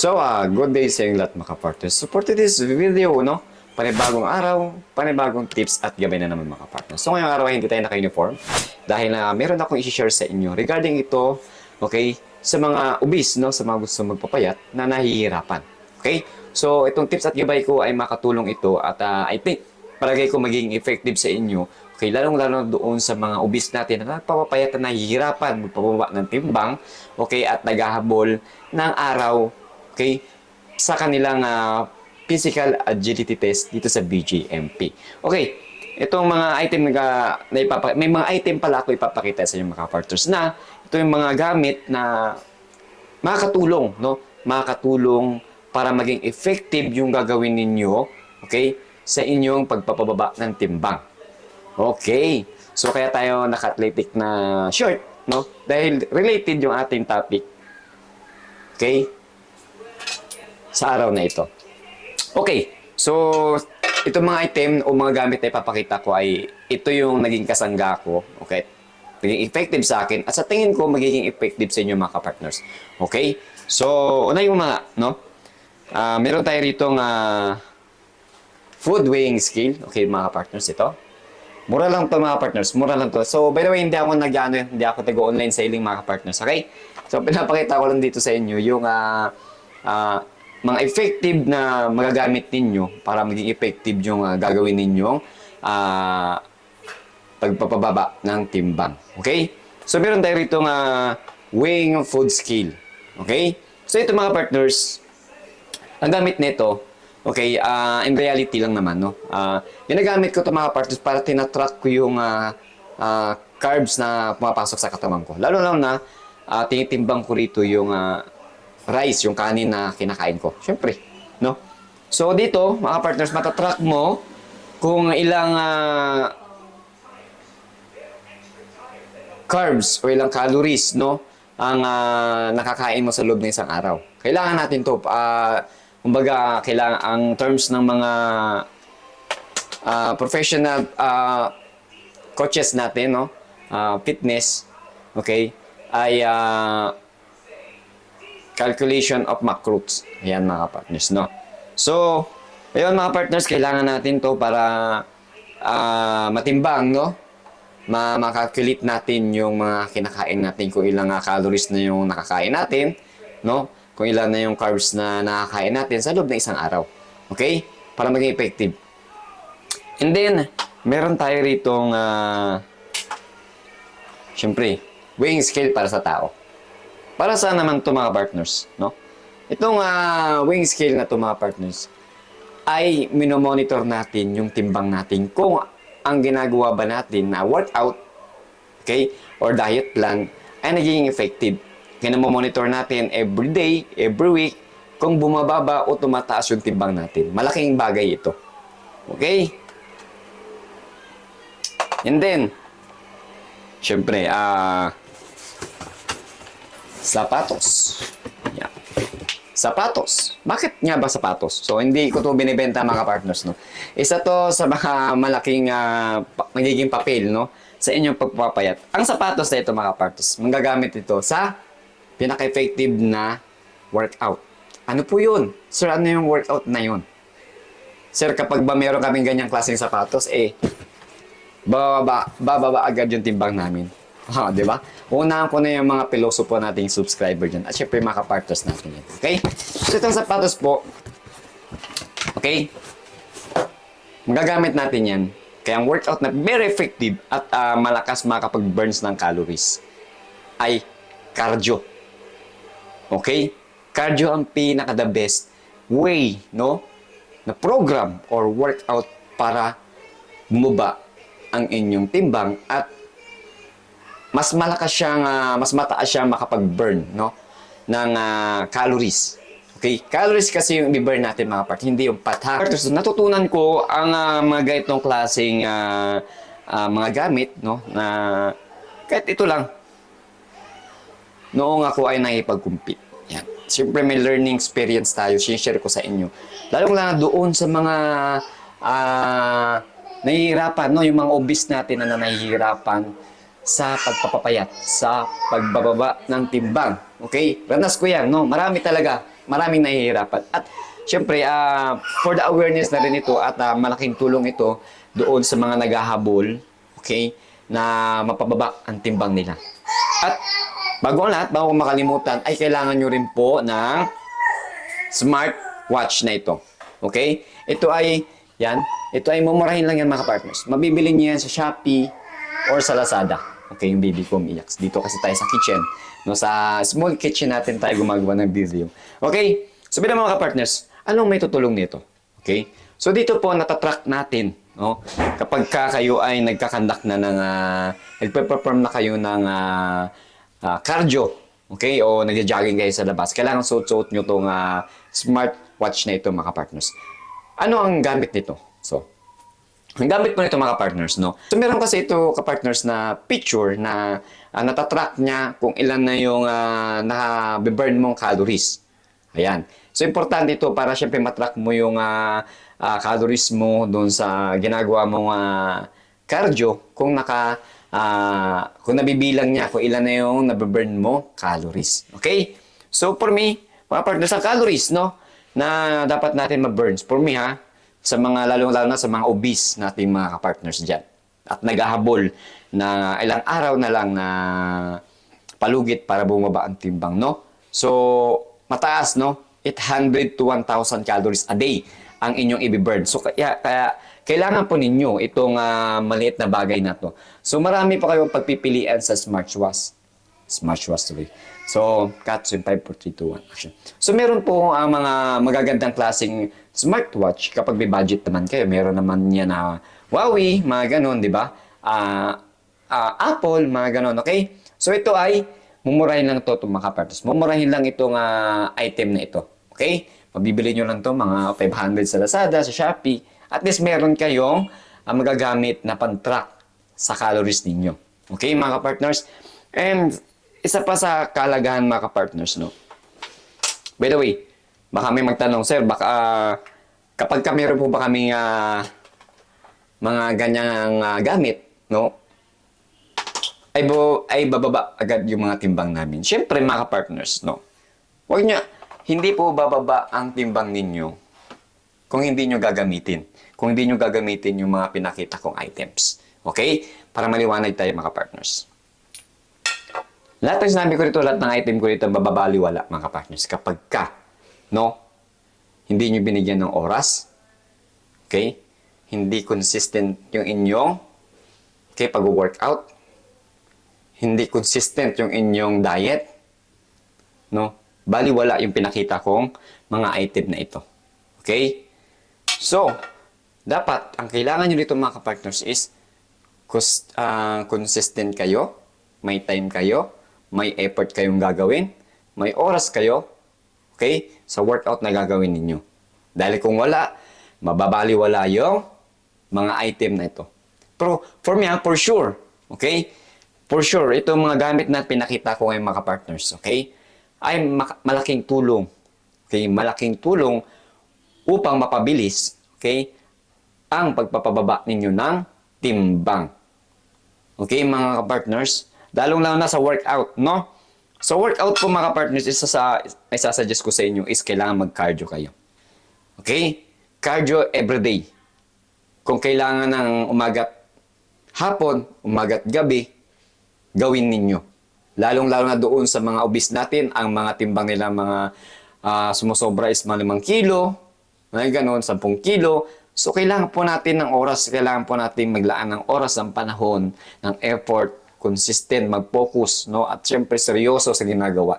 So, ah, good day sa inyong lahat mga partners. So, for today's video, no, panibagong araw, panibagong tips at gabay na naman mga partners. So, ngayong araw hindi tayo naka-uniform dahil na meron akong i-share sa inyo regarding ito, okay, sa mga obese, no, sa mga gusto magpapayat na nahihirapan. Okay? So, itong tips at gabay ko ay makatulong ito at ah, I think palagay ko magiging effective sa inyo. Okay, lalong-lalo doon sa mga obese natin na nagpapapayat na nahihirapan magpababa ng timbang, okay, at naghahabol ng araw, okay, sa kanilang ah, physical agility test dito sa BGMP. Okay, itong mga item na, na ipapa, may mga item pala ako ipapakita sa inyo mga partners na ito yung mga gamit na makakatulong, no? Makakatulong para maging effective yung gagawin ninyo, okay, sa inyong pagpapababa ng timbang. Okay. So kaya tayo naka-athletic na shirt, no? Dahil related yung ating topic. Okay? Sa araw na ito. Okay. So itong mga item o mga gamit na ipapakita ko ay ito yung naging kasangga ko. Okay? Naging effective sa akin at sa tingin ko magiging effective sa inyo mga kapartners. Okay? So, una yung mga, no? Ah, meron tayo rito nga food weighing scale. Okay, mga partners, ito. Mura lang to mga partners, mura lang to. So, by the way, hindi ako nag ano, hindi ako tago-online selling mga partners, okay? So, pinapakita ko lang dito sa inyo yung ah, ah, mga effective na magagamit ninyo para maging effective yung ah, gagawin ninyong ah, pagpapababa ng timbang. Okay? So, meron tayo rito nga weighing food scale. Okay? So, ito mga partners, ang gamit nito, okay, ah, in reality lang naman, no? Ah, ginagamit ko ito mga partners para tinatrack ko yung ah, ah, carbs na pumapasok sa katawan ko. Lalo lang na ah, tinitimbang ko rito yung ah, rice, yung kanin na kinakain ko. Siyempre, no? So dito, mga partners, matatrack mo kung ilang ah, carbs o ilang calories, no? Ang ah, nakakain mo sa loob ng isang araw. Kailangan natin to. ah, kumbaga, kailangan ang terms ng mga ah, professional ah, coaches natin, no? Ah, fitness, okay? Ay ah, calculation of macros. Ayan mga partners, no? So, ayun mga partners, kailangan natin to para ah, matimbang, no? Ma makalculate natin yung mga kinakain natin kung ilang ah, calories na yung nakakain natin, no? Kung ilan na yung carbs na nakakain natin sa loob ng isang araw. Okay? Para maging effective. And then, meron tayo ritong ah Siyempre, weighing scale para sa tao. Para sa naman to mga partners, no? Itong ah, weighing scale na to mga partners ay minomonitor natin yung timbang natin kung ang ginagawa ba natin na workout, okay, or diet plan ay nagiging effective. Kaya monitor natin every day, every week, kung bumababa o tumataas yung timbang natin. Malaking bagay ito. Okay? And then, syempre, ah, sapatos. Yan. Sapatos. Bakit nga ba sapatos? So, hindi ko to binibenta mga partners, no? Isa to sa mga malaking pa- magiging papel, no? Sa inyong pagpapayat. Ang sapatos na ito, mga partners, magagamit ito sa pinaka-effective na workout. Ano po yun? Sir, ano yung workout na yun? Sir, kapag ba meron kaming ganyang klaseng sapatos, eh, bababa, bababa agad yung timbang namin. Ha, di ba? Unahan ko na yung mga piloso po nating subscriber dyan. At syempre, mga partners natin yan. Okay? So, itong sapatos po, okay? Magagamit natin yan. Kaya ang workout na very effective at ah, malakas makapag-burns ng calories ay cardio. Okay? Cardio ang pinaka the best way, no? Na program or workout para bumaba ang inyong timbang at mas malakas siyang ah, mas mataas siyang makapag-burn, no? ng ah, calories. Okay? Calories kasi yung i-burn natin mga part, hindi yung fat ha. So, natutunan ko ang ah, mga ganitong klaseng ah, ah, mga gamit, no? Na kahit ito lang, noong ako ay nakipag-compete. Yan. Siyempre may learning experience tayo, share ko sa inyo. Lalong lang doon sa mga ah nahihirapan, no? yung mga obese natin na nahihirapan sa pagpapapayat, sa pagbababa ng timbang. Okay? Ranas ko yan, no? Marami talaga. maraming nahihirapan. At syempre, ah, for the awareness na rin ito at ah, malaking tulong ito doon sa mga naghahabol, okay, na mapababa ang timbang nila. At bago ang lahat, bago makalimutan, ay kailangan nyo rin po ng smart watch na ito. Okay? Ito ay, yan, ito ay mumurahin lang yan mga partners. Mabibili niyo yan sa Shopee or sa Lazada. Okay, yung baby ko umiyak. Dito kasi tayo sa kitchen. No, sa small kitchen natin tayo gumagawa ng video. Okay? So, bilang mga partners, anong may tutulong nito? Okay? So, dito po natatrack natin. No? Kapag ka kayo ay nagkakandak na ng, uh, nagpe-perform na kayo ng ah, ah, cardio, okay, o nagja-jogging kayo sa labas, kailangan suot-suot nyo itong smartwatch na ito, mga partners. Ano ang gamit nito? So, gamit mo nito mga partners, no? So, meron kasi ito ka-partners na picture na uh, natatrack niya kung ilan na yung uh, na-burn mong calories. Ayan. So, importante ito para syempre matrack mo yung ah, ah, calories mo doon sa ginagawa mong ah, cardio kung naka ah, kung nabibilang niya kung ilan na yung nababurn mo calories. Okay? So, for me, mga partners, ang calories, no? Na dapat natin ma-burns. For me, ha? Sa mga, lalong-lalo na sa mga obese nating mga kapartners dyan. At naghahabol na ilang araw na lang na palugit para bumaba ang timbang, no? So, mataas, no? 800 to 1,000 calories a day ang inyong i-burn. So, kaya, kaya kailangan po ninyo itong ah, maliit na bagay na to. So, marami pa kayong pagpipilian sa smartwatch. Smartwatch tuloy. So, cut in 5, 4, 3, 2, 1, action. So, meron po ang mga magagandang klaseng smartwatch kapag may budget naman kayo. Meron naman yan na Huawei, mga ganon, di ba? Ah, ah, Apple, mga ganon, okay? So, ito ay mumurahin lang to itong mga partners. Mumurahin lang itong ah, item na ito. Okay? Mabibili nyo lang to mga 500 sa Lazada, sa Shopee. At least meron kayong ah, magagamit na pan-track sa calories ninyo. Okay, mga partners? And isa pa sa kalagahan mga partners no? By the way, baka may magtanong, sir, baka ah, kapag ka meron po ba kami ah, mga ganyang ah, gamit, no? ay, bo, ay bababa agad yung mga timbang namin. Siyempre, mga partners, no? Huwag niya, hindi po bababa ang timbang ninyo kung hindi nyo gagamitin. Kung hindi nyo gagamitin yung mga pinakita kong items. Okay? Para maliwanag tayo, mga partners. Lahat ng sinabi ko rito, lahat ng item ko rito, bababaliwala, mga partners. Kapag ka, no? Hindi nyo binigyan ng oras. Okay? Hindi consistent yung inyong okay, pag-workout hindi consistent yung inyong diet, no? Baliwala yung pinakita kong mga item na ito. Okay? So, dapat, ang kailangan nyo dito mga partners is ah, consistent kayo, may time kayo, may effort kayong gagawin, may oras kayo, okay, sa workout na gagawin ninyo. Dahil kung wala, mababaliwala yung mga item na ito. Pero for me, ah, for sure, okay, For sure, ito mga gamit na pinakita ko ngayon mga partners, okay? Ay malaking tulong. Okay, malaking tulong upang mapabilis, okay? Ang pagpapababa ninyo ng timbang. Okay, mga partners? Dalong lang na sa workout, no? So workout po mga partners, isa sa isasuggest ko sa inyo is kailangan mag-cardio kayo. Okay? Cardio everyday. Kung kailangan ng umagat hapon, umagat gabi, gawin ninyo. Lalong-lalo na doon sa mga obese natin, ang mga timbang nila mga ah, sumusobra is mga 5 kilo, mga ganon, 10 kilo. So, kailangan po natin ng oras, kailangan po natin maglaan ng oras, ng panahon, ng effort, consistent, mag-focus, no? At syempre, seryoso sa ginagawa.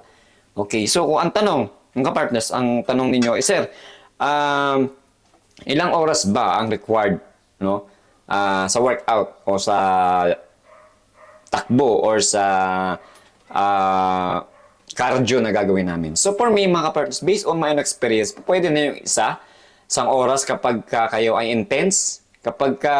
Okay, so kung ang tanong, mga partners, ang tanong ninyo is, sir, um, ilang oras ba ang required, no? ah, sa workout o sa takbo or sa ah, cardio na gagawin namin. So for me, mga partners, based on my own experience, pwede na yung isa, isang oras kapag ka kayo ay intense, kapag ka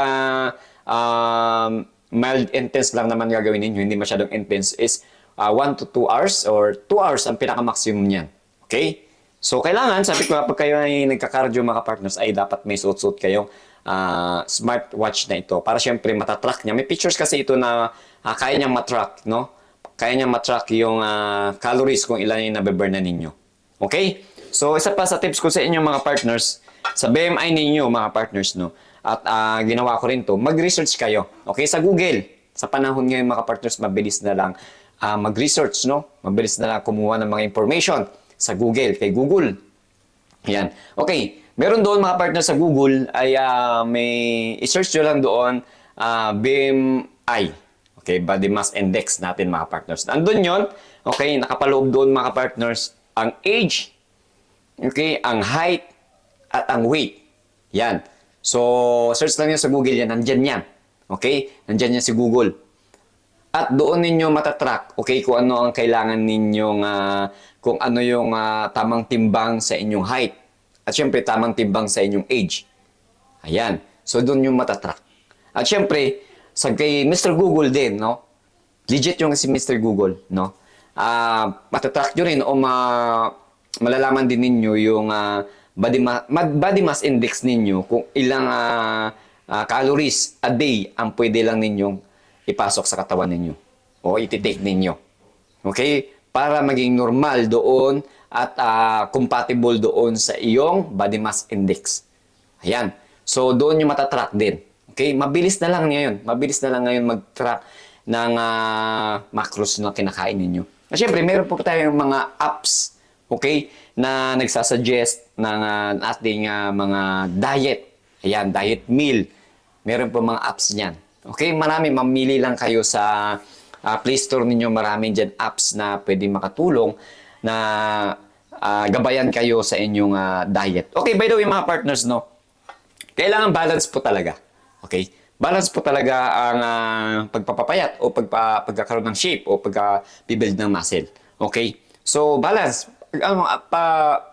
um, mild intense lang naman gagawin ninyo, hindi masyadong intense, is 1 to 2 hours or 2 hours ang pinaka-maximum niyan. Okay? So, kailangan, sabi ko, kapag kayo ay nagka-cardio mga partners, ay dapat may suot-suot kayong ah, smartwatch na ito. Para syempre matatrack niya. May pictures kasi ito na ah, kaya niyang matrack, no? Kaya niyang matrack yung ah, calories kung ilan yung nabiburn na ninyo. Okay? So, isa pa sa tips ko sa inyo mga partners, sa BMI ninyo mga partners, no? At ah, ginawa ko rin to, mag-research kayo. Okay, sa Google. Sa panahon ngayon mga partners, mabilis na lang ah, mag-research, no? Mabilis na lang kumuha ng mga information sa Google, kay Google. Yan. Okay. Meron doon mga partner sa Google ay ah, may i-search nyo lang doon ah, BMI. Okay, body mass index natin mga partners. Andun yon. Okay, nakapaloob doon mga partners ang age, okay, ang height at ang weight. Yan. So, search lang yun sa Google yan. Nandyan yan. Okay? Nandyan yan si Google. At doon ninyo matatrack, okay, kung ano ang kailangan ninyong, ah, kung ano yung ah, tamang timbang sa inyong height. At syempre, tamang timbang sa inyong age. Ayan. So, doon yung matatrack. At syempre, sa kay Mr. Google din, no? Legit yung si Mr. Google, no? Ah, matatrack nyo rin o ma malalaman din ninyo yung ah, body, ma- ma- body mass index ninyo kung ilang ah, ah, calories a day ang pwede lang ninyong ipasok sa katawan ninyo o ititake ninyo. Okay? Para maging normal doon at ah, compatible doon sa iyong body mass index. Ayan. So, doon yung matatrack din. Okay? Mabilis na lang ngayon. Mabilis na lang ngayon mag-track ng ah, macros na kinakain ninyo. At syempre, meron po tayong mga apps, okay, na nagsasuggest ng ah, ating ah, mga diet. Ayan, diet meal. Meron po mga apps niyan. Okay, marami. Mamili lang kayo sa ah, Play Store ninyo. Marami dyan apps na pwede makatulong na ah, gabayan kayo sa inyong ah, diet. Okay, by the way mga partners, no? Kailangan balance po talaga. Okay? Balance po talaga ang ah, pagpapapayat o pagpa, pagkakaroon ng shape o pagka-build ng muscle. Okay? So, balance. Ano, pa,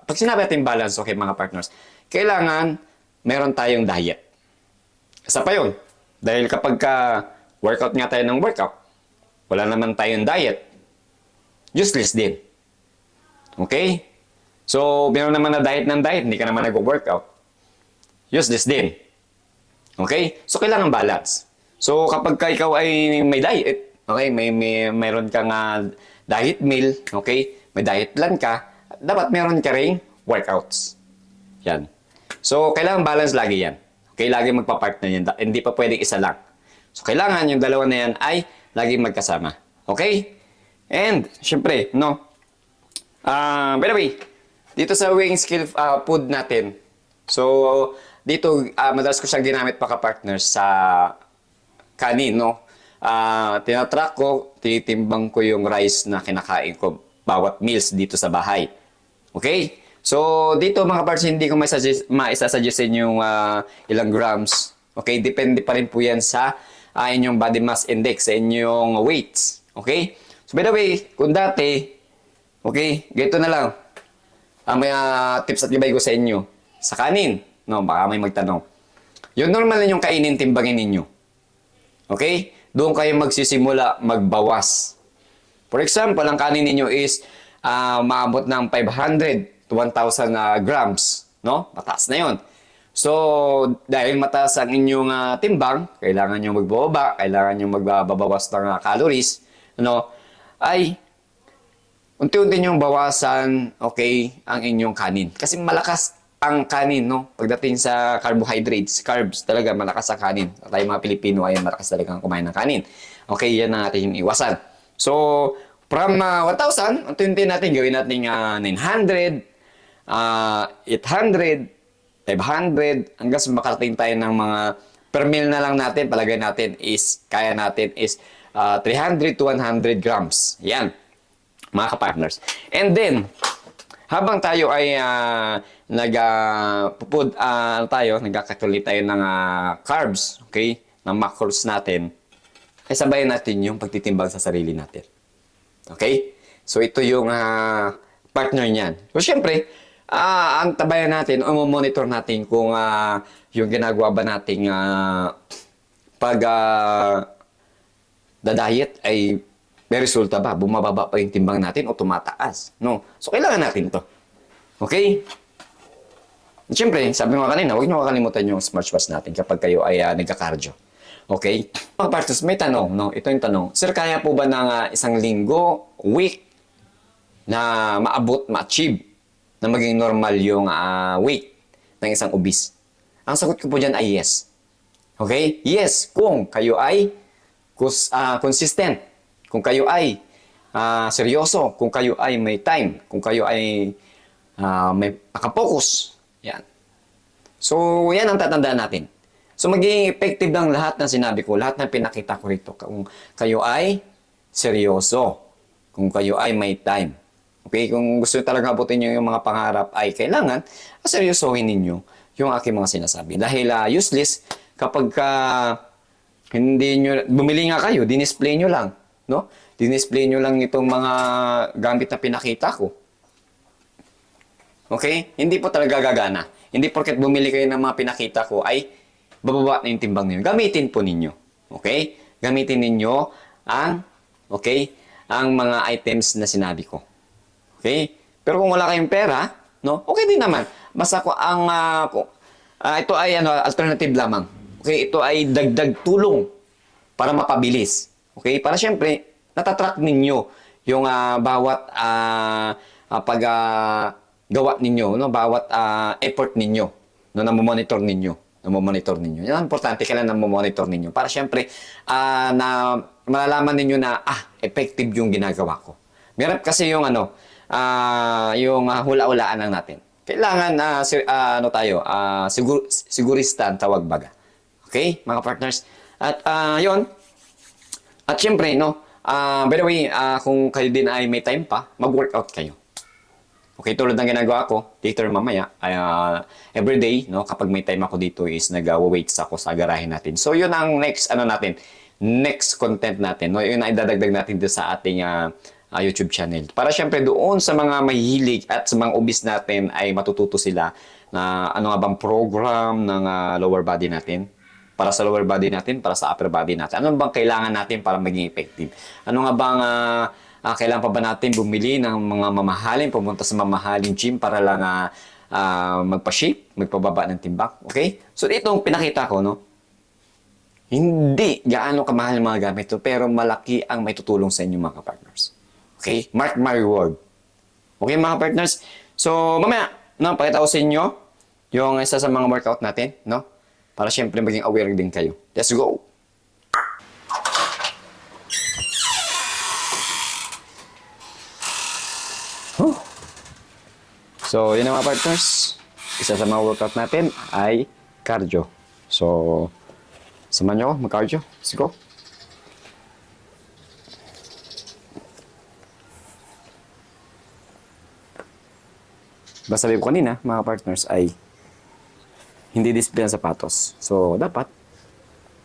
pag sinabi natin balance, okay mga partners, kailangan meron tayong diet. Isa pa yun. Dahil kapag ka workout nga tayo ng workout, wala naman tayong diet, useless din. Okay? So, meron naman na diet ng diet, hindi ka naman nag-workout. Useless din. Okay? So, kailangan balance. So, kapag ka ikaw ay may diet, okay, may, may meron kang ah, diet meal, okay, may diet plan ka, dapat meron ka ring workouts. Yan. So, kailangan balance lagi yan. Okay, lagi magpa-part na yan. Hindi pa pwedeng isa lang. So, kailangan yung dalawa na yan ay lagi magkasama. Okay? And, syempre, no? Ah, by the way, dito sa weighing skill ah, food natin, so, dito, ah, madalas ko siyang ginamit pa ka-partners sa kanin, no? Ah, tinatrack ko, tinitimbang ko yung rice na kinakain ko bawat meals dito sa bahay. Okay? So, dito mga parts, hindi ko maisasuggest, maisasuggest sa inyo yung ah, ilang grams. Okay? Depende pa rin po yan sa ah, inyong body mass index, sa inyong weights. Okay? So, by the way, kung dati, okay, ganito na lang. Ang mga tips at gabay ko sa inyo. Sa kanin, no, baka may magtanong. Yung normal ninyong kainin, timbangin ninyo. Okay? Doon kayo magsisimula magbawas. For example, ang kanin ninyo is ah, maabot ng 500 to 1,000 ah, grams. No? Mataas na yon. So, dahil mataas ang inyong ah, timbang, kailangan nyo magbababa, kailangan nyo magbabawas ng ah, calories, ano, ay unti-unti nyong bawasan, okay, ang inyong kanin. Kasi malakas ang kanin, no? Pagdating sa carbohydrates, carbs, talaga malakas ang kanin. Tayo mga Pilipino ay malakas talaga ang kumain ng kanin. Okay, yan ang ating iwasan. So, from uh, 1,000, unti-unti natin gawin natin uh, 900, uh, 800, 500, hanggang sa makarating tayo ng mga per meal na lang natin, palagay natin is, kaya natin is uh, 300 to 100 grams. Yan mga ka-partners. And then, habang tayo ay uh, nag uh, pupud, ah, tayo, nagkakatuloy tayo ng ah, carbs, okay, ng macros natin, ay sabayan natin yung pagtitimbang sa sarili natin. Okay? So, ito yung ah, partner niyan. So, syempre, ah, ang tabayan natin, o monitor natin kung ah, yung ginagawa ba nating ah, pag ah, da-diet ay may resulta ba? Bumababa pa yung timbang natin o tumataas? No? So, kailangan natin to. Okay? Siyempre, sabi nga kanina, huwag niyo kakalimutan yung smartwatch natin kapag kayo ay uh, nagka-cardio. Okay? Mga partners, may tanong, no? Ito yung tanong. Sir, kaya po ba ng ah, isang linggo, week, na maabot, ma-achieve na maging normal yung ah, weight ng isang obese? Ang sagot ko po dyan ay yes. Okay? Yes, kung kayo ay ah, consistent, kung kayo ay ah, seryoso, kung kayo ay may time, kung kayo ay ah, may nakapokus. Yan. So, yan ang tatandaan natin. So, magiging effective lang lahat ng sinabi ko, lahat ng pinakita ko rito. Kung kayo ay seryoso, kung kayo ay may time. Okay, kung gusto talaga abutin nyo yung mga pangarap, ay kailangan seryosohin ninyo yung aking mga sinasabi. Dahil ah, useless kapag ka hindi nyo, bumili nga kayo, dinisplay nyo lang. No? Dinisplay nyo lang itong mga gamit na pinakita ko. Okay? Hindi po talaga gagana. Hindi porket bumili kayo ng mga pinakita ko ay bababa na yung timbang ninyo. Gamitin po ninyo. Okay? Gamitin ninyo ang, okay, ang mga items na sinabi ko. Okay? Pero kung wala kayong pera, no? Okay din naman. Basta ko ang kung- ah, ito ay ano alternative lamang. Okay, ito ay dagdag tulong para mapabilis. Okay? Para syempre natatrack ninyo yung ah, bawat ah, ah, pag ah, gawa ninyo, no? Bawat ah, effort ninyo, no na monitor ninyo, na monitor ninyo. Yan importante kailan na monitor ninyo para syempre ah, na malalaman ninyo na ah effective yung ginagawa ko. Meron kasi yung ano, ah yung ah, hula-hulaan lang natin. Kailangan na ano tayo, ah sigur, sigurista ang tawag baga. Okay, mga partners. At ah yon. At syempre, no, ah by the way, ah, kung kayo din ay may time pa, mag-workout kayo. Okay, tulad ng ginagawa ko, later mamaya, ay, ah, everyday, no, kapag may time ako dito is nag-weights ako sa garahe natin. So, yun ang next, ano natin, next content natin, no, yun ang idadagdag natin doon sa ating ah, ah, YouTube channel. Para syempre doon sa mga mahihilig at sa mga obese natin ay matututo sila na ano nga bang program ng ah, lower body natin para sa lower body natin, para sa upper body natin. Ano bang kailangan natin para maging effective? Ano nga bang ah, ah, kailangan pa ba natin bumili ng mga mamahalin, pumunta sa mamahaling gym para lang ah, ah, magpa-shape, magpababa ng timbang? Okay? So, itong pinakita ko, no? Hindi gaano kamahal yung mga gamit to, pero malaki ang may tutulong sa inyo mga partners. Okay? Mark my word. Okay mga partners? So, mamaya, no, pakita ko sa inyo yung isa sa mga workout natin, no? Para syempre maging aware din kayo. Let's go! So, yun ang mga partners. Isa sa mga workout natin ay cardio. So, samahan nyo mag-cardio. Let's go! Basta sabi ko kanina, mga partners, ay hindi display ang sapatos. So, dapat,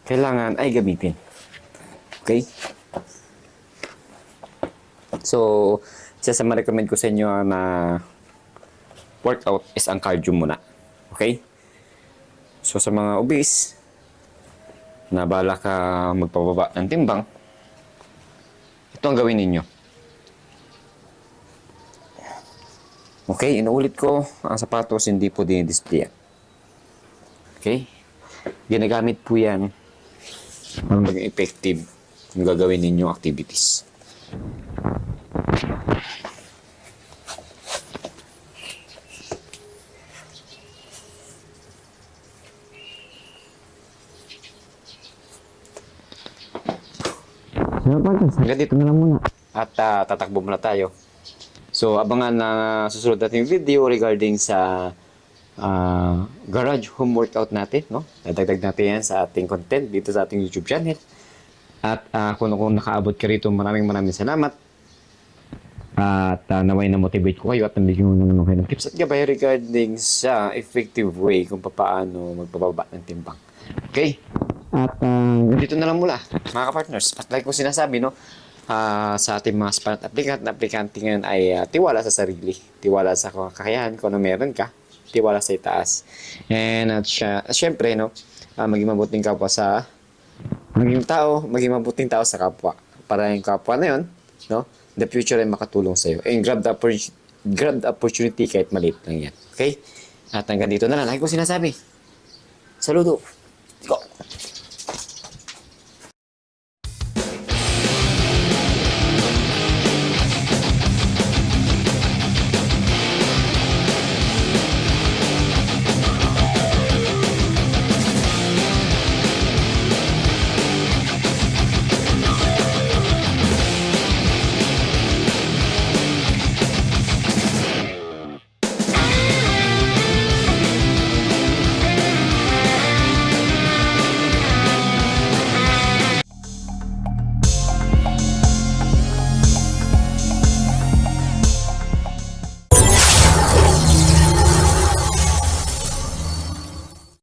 kailangan ay gamitin. Okay? So, isa sa ma-recommend ko sa inyo na workout is ang cardio muna. Okay? So, sa mga obese, na bala ka magpababa ng timbang, ito ang gawin ninyo. Okay, inuulit ko, ang sapatos hindi po dinidisplay. Okay? Ginagamit po yan para maging effective yung gagawin ninyong activities. Hanggang dito na lang muna. At ah, tatakbo muna tayo. So, abangan na susunod natin video regarding sa ah, garage home workout natin, no? Dadagdag natin yan sa ating content dito sa ating YouTube channel. At ah, kung, kung nakaabot ka rito, maraming maraming salamat. At ah, naway na motivate ko kayo at nabigyan mo naman kayo ng tips at gabay regarding sa effective way kung paano magpababa ng timbang. Okay? At uh, dito na lang mula, mga partners At like ko sinasabi, no, ah, sa ating mga aspirant applicant na aplikante ay ah, tiwala sa sarili. Tiwala sa kakayahan kung ano meron ka. Tiwala sa itaas. And at siya, at syempre, no, ah, maging mabuting kapwa sa maging tao, maging mabuting tao sa kapwa. Para yung kapwa na yun, no, the future ay makatulong sa'yo. And grab the, oppor- grab the opportunity kahit maliit lang yan. Okay? At hanggang dito na lang. Like ko sinasabi. Saludo!